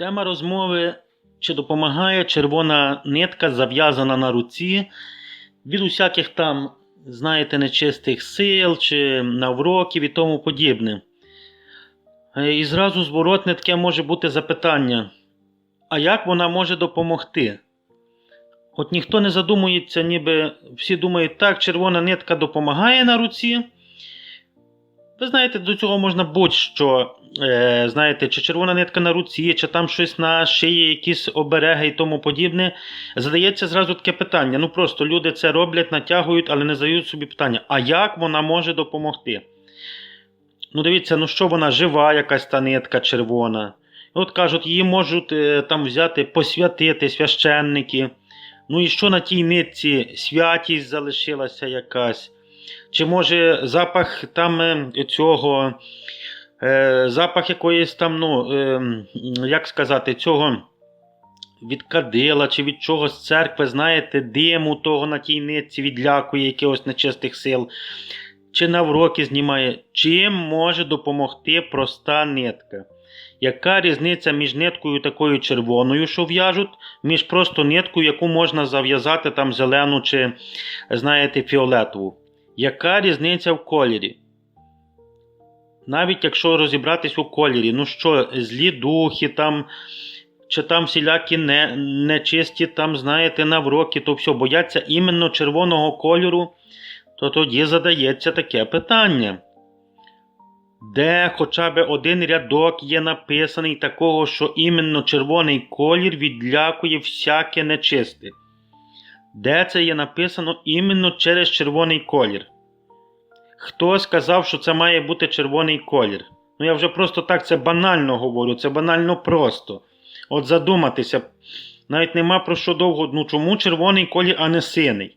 Тема розмови чи допомагає червона нитка зав'язана на руці від усяких там, знаєте, нечистих сил чи навроків і тому подібне. Е, І зразу зворотне таке може бути запитання: а як вона може допомогти? От ніхто не задумується, ніби всі думають, так, червона нитка допомагає на руці. Ви знаєте, до цього можна будь-що. Е, знаєте, чи червона нитка на руці, чи там щось на шиї, якісь обереги і тому подібне. Задається зразу таке питання. Ну просто люди це роблять, натягують, але не задають собі питання, а як вона може допомогти? Ну, дивіться, ну що вона жива, якась та нитка червона. От кажуть, її можуть е, там взяти, посвятити священники. Ну і що на тій нитці святість залишилася якась? Чи може запах там е, цього, е, запах якоїсь там, ну, е, як сказати, цього від кадила чи від чогось церкви, знаєте, диму того на тій нитці відлякує якихось нечистих сил, чи навроки знімає. Чим може допомогти проста нитка? Яка різниця між ниткою такою червоною, що в'яжуть, між просто ниткою, яку можна зав'язати там зелену чи, знаєте, фіолетову? Яка різниця в кольорі? Навіть якщо розібратись у кольорі, ну що, злі духи там, чи там всілякі не, нечисті, там, знаєте, навроки, то все, бояться іменно червоного кольору, то тоді задається таке питання. Де хоча б один рядок є написаний такого, що іменно червоний колір відлякує всяке нечисте? Де це є написано іменно через червоний колір? Хто сказав, що це має бути червоний колір? Ну я вже просто так це банально говорю, це банально просто. От задуматися, навіть нема про що довго. Ну чому червоний колір, а не синий?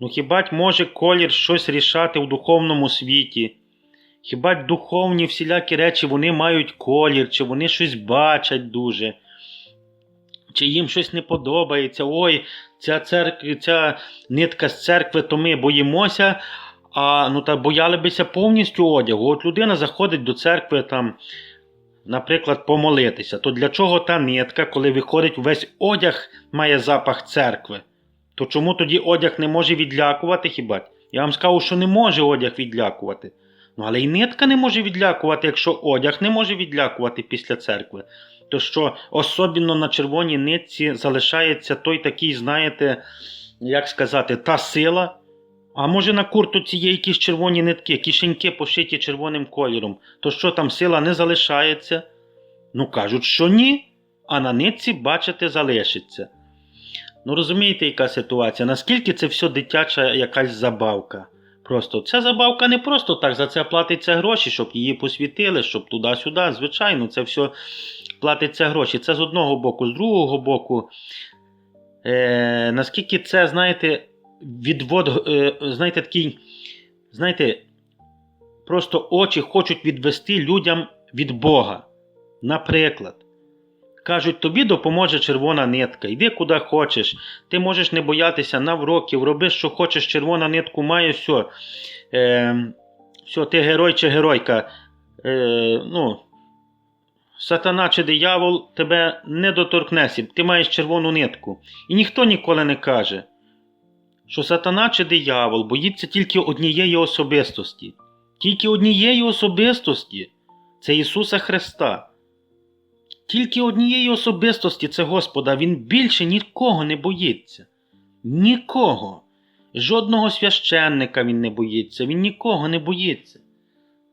Ну хіба може колір щось рішати в духовному світі? Хіба духовні всілякі речі вони мають колір, чи вони щось бачать дуже? Чи їм щось не подобається? Ой, ця церква, ця нитка з церкви, то ми боїмося, а ну та бояли повністю одягу. От людина заходить до церкви там, наприклад, помолитися. То для чого та нитка, коли виходить весь одяг, має запах церкви? То чому тоді одяг не може відлякувати хіба? Я вам скажу, що не може одяг відлякувати. Ну, але й нитка не може відлякувати, якщо одяг не може відлякувати після церкви. То що особливо на червоній нитці залишається той такий, знаєте, як сказати, та сила. А може на куртуці є якісь червоні нитки, кишеньки пошиті червоним кольором. То що там сила не залишається? Ну кажуть, що ні. А на нитці, бачите, залишиться. Ну розумієте, яка ситуація? Наскільки це все дитяча якась забавка? Просто ця забавка не просто так, за це платиться гроші, щоб її посвітили, щоб туди-сюди. Звичайно, це все платиться гроші. Це з одного боку, з другого боку. Е, наскільки це, знаєте, відвод, е, знаєте, такий, знаєте, просто очі хочуть відвести людям від Бога. Наприклад, кажуть, тобі допоможе червона нитка, йди куди хочеш, ти можеш не боятися навроків, роби, що хочеш, червона нитку має, все. Е, все, ти герой чи геройка. Е, ну, Сатана чи диявол тебе не доторкнеться, ти маєш червону нитку. І ніхто ніколи не каже, що сатана чи диявол боїться тільки однієї особистості. Тільки однієї особистості це Ісуса Христа. Тільки однієї особистості це Господа, Він більше нікого не боїться. Нікого. Жодного священника Він не боїться, Він нікого не боїться.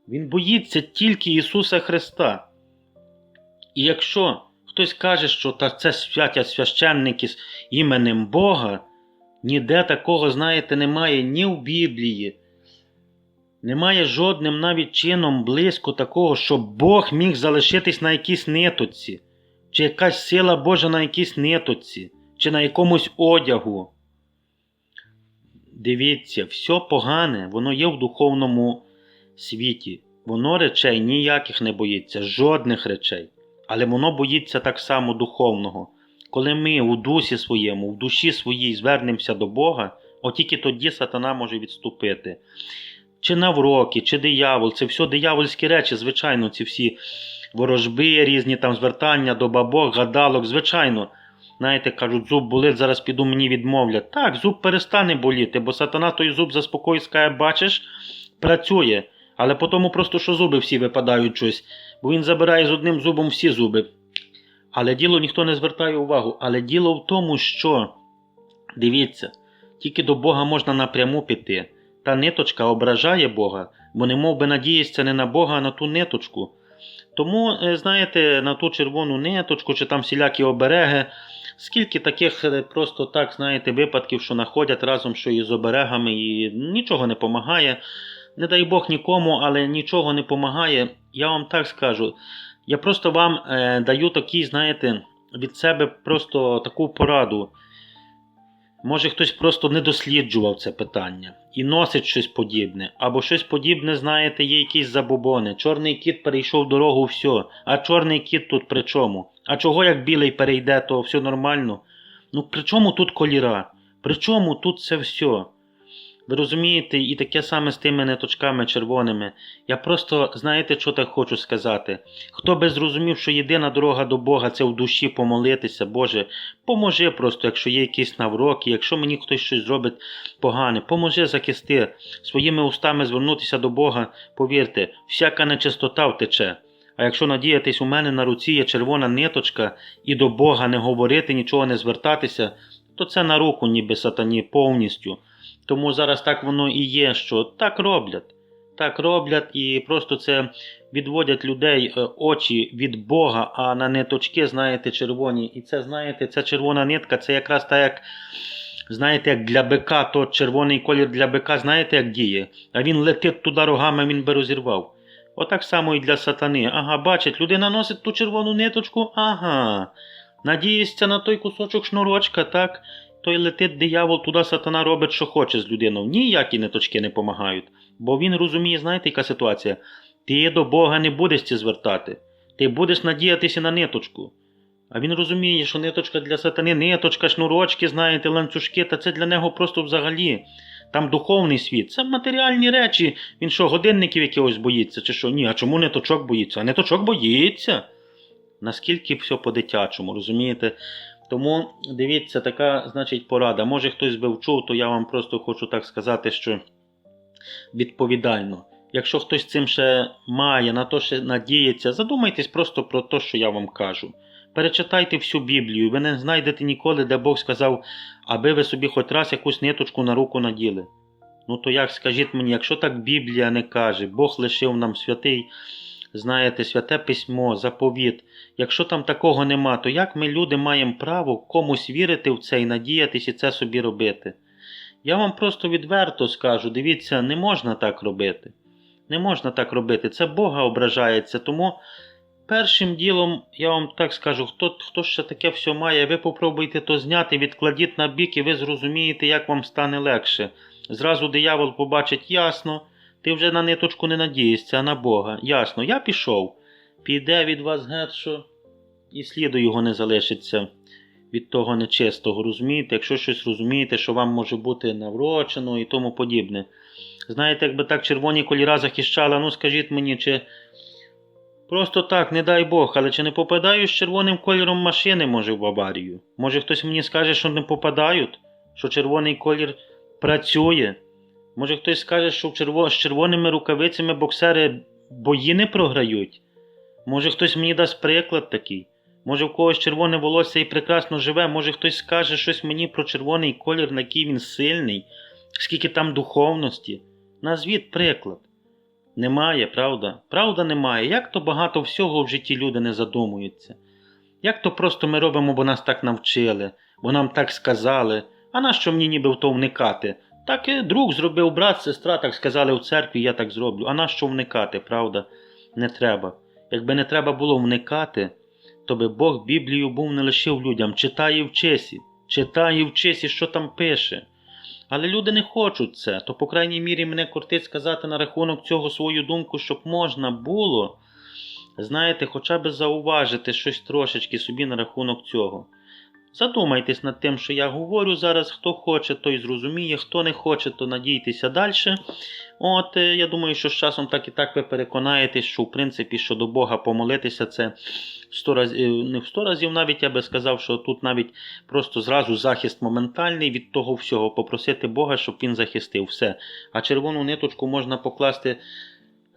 Він боїться тільки Ісуса Христа. І якщо хтось каже, що та це святять священники з іменем Бога, ніде такого, знаєте, немає ні в Біблії. Немає жодним навіть чином близько такого, щоб Бог міг залишитись на якійсь ниточці, чи якась сила Божа на якійсь ниточці, чи на якомусь одягу. Дивіться, все погане, воно є в духовному світі. Воно речей ніяких не боїться, жодних речей. Але воно боїться так само духовного. Коли ми у дусі своєму, в душі своїй звернемося до Бога, от тільки тоді сатана може відступити. Чи навроки, чи диявол, це все диявольські речі, звичайно, ці всі ворожби різні, там звертання до бабок, гадалок, звичайно. Знаєте, кажуть, зуб болить, зараз піду мені відмовлять. Так, зуб перестане боліти, бо сатана той зуб заспокоїть, скаже, бачиш, працює. Але по тому просто, що зуби всі випадають щось, бо він забирає з одним зубом всі зуби. Але діло ніхто не звертає увагу. Але діло в тому, що дивіться, тільки до Бога можна напряму піти. Та ниточка ображає Бога, бо не мов би надіється не на Бога, а на ту ниточку. Тому, е, знаєте, на ту червону ниточку чи там всілякі обереги, скільки таких е, просто так, знаєте, випадків, що находять разом що і з оберегами, і нічого не допомагає. Не дай Бог нікому, але нічого не допомагає. Я вам так скажу. Я просто вам е, даю такий, знаєте, від себе просто таку пораду. Може, хтось просто не досліджував це питання і носить щось подібне, або щось подібне, знаєте, є якісь забобони. Чорний кіт перейшов дорогу, все. А чорний кіт тут при чому? А чого як білий перейде, то все нормально? Ну при чому тут коліра? При чому тут це все? Ви розумієте, і таке саме з тими ниточками червоними. Я просто, знаєте, що так хочу сказати? Хто би зрозумів, що єдина дорога до Бога це в душі помолитися, Боже, поможи просто, якщо є якісь навроки, якщо мені хтось щось зробить погане, поможи захисти, своїми устами звернутися до Бога, повірте, всяка нечистота втече. А якщо надіятись, у мене на руці є червона ниточка, і до Бога не говорити, нічого не звертатися, то це на руку ніби сатані повністю. Тому зараз так воно і є, що так роблять. Так роблять і просто це відводять людей е, очі від Бога, а на ниточки, знаєте, червоні. І це, знаєте, ця червона нитка, це якраз так, як, знаєте, як для бика, то червоний колір для бика, знаєте, як діє. А він летить туди рогами, він би розірвав. Отак само і для сатани. Ага, бачить, людина носить ту червону ниточку, ага. Надіється на той кусочок шнурочка, так? Той летить диявол, туди сатана робить, що хоче з людиною. Ніякі ниточки не допомагають. Бо він розуміє, знаєте, яка ситуація? Ти до Бога не будеш ці звертати. Ти будеш надіятися на ниточку. А він розуміє, що ниточка для сатани, ниточка, шнурочки, знаєте, ланцюжки, та це для нього просто взагалі. Там духовний світ, це матеріальні речі. Він що, годинників якогось боїться, чи що? Ні, а чому ниточок боїться? А ниточок боїться. Наскільки все по-дитячому, розумієте? Тому дивіться, така, значить, порада. Може хтось би вчув, то я вам просто хочу так сказати, що відповідально. Якщо хтось цим ще має, на то ще надіється, задумайтесь просто про те, що я вам кажу. Перечитайте всю Біблію, ви не знайдете ніколи, де Бог сказав, аби ви собі хоч раз якусь ниточку на руку наділи. Ну то як скажіть мені, якщо так Біблія не каже, Бог лишив нам святий, знаєте, святе письмо, заповіт. Якщо там такого нема, то як ми, люди, маємо право комусь вірити в це і надіятися і це собі робити? Я вам просто відверто скажу: дивіться, не можна так робити. Не можна так робити. Це Бога ображається. Тому першим ділом, я вам так скажу, хто, хто ще таке все має, ви попробуйте то зняти, відкладіть на бік, і ви зрозумієте, як вам стане легше. Зразу диявол побачить ясно, ти вже на ниточку не надієшся, а на Бога. Ясно, я пішов. Піде від вас геть, що і сліду його не залишиться від того нечистого. Розумієте, якщо щось розумієте, що вам може бути наврочено і тому подібне. Знаєте, якби так червоні кольора захищала, ну скажіть мені, чи просто так, не дай Бог, але чи не попадаю з червоним кольором машини, може, в аварію? Може хтось мені скаже, що не попадають, що червоний колір працює? Може хтось скаже, що з червоними рукавицями боксери бої не програють? Може хтось мені дасть приклад такий? Може в когось червоне волосся і прекрасно живе, може хтось скаже щось мені про червоний колір, на який він сильний, скільки там духовності. Назвіть приклад. Немає, правда? Правда немає. Як то багато всього в житті люди не задумуються? Як то просто ми робимо, бо нас так навчили, бо нам так сказали, а нащо мені ніби в то вникати? Так і друг зробив брат, сестра, так сказали в церкві, я так зроблю. А нащо вникати, правда? Не треба. Якби не треба було вникати, то би Бог Біблію був не лишив людям. Читай і вчися, читай і вчися, що там пише. Але люди не хочуть це, то, по крайній мірі, мене кортить сказати на рахунок цього свою думку, щоб можна було, знаєте, хоча б зауважити щось трошечки собі на рахунок цього. Задумайтесь над тим, що я говорю зараз. Хто хоче, той зрозуміє, хто не хоче, то надійтеся далі. От, е, я думаю, що з часом так і так ви переконаєтесь, що в принципі, що до Бога помолитися, це 100 разів, не в 100 разів навіть я би сказав, що тут навіть просто зразу захист моментальний від того всього, попросити Бога, щоб він захистив все. А червону ниточку можна покласти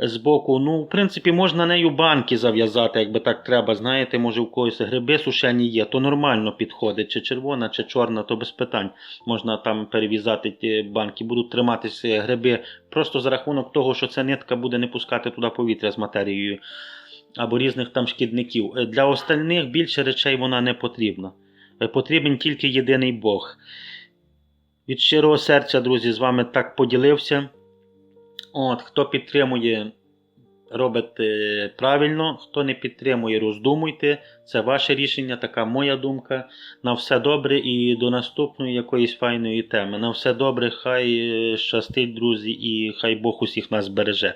з боку. Ну, в принципі, можна нею банки зав'язати, якби так треба. Знаєте, може в когось гриби сушені є, то нормально підходить. Чи червона, чи чорна, то без питань. Можна там перев'язати ті банки, будуть триматися гриби просто за рахунок того, що ця нитка буде не пускати туди повітря з матерією або різних там шкідників. Е, Для остальних більше речей вона не потрібна. Е, Потрібен тільки єдиний Бог. Від щирого серця, друзі, з вами так поділився. От, хто підтримує, робить е, правильно, хто не підтримує, роздумуйте. Це ваше рішення, така моя думка. На все добре і до наступної якоїсь файної теми. На все добре, хай е, щастить, друзі, і хай Бог усіх нас береже.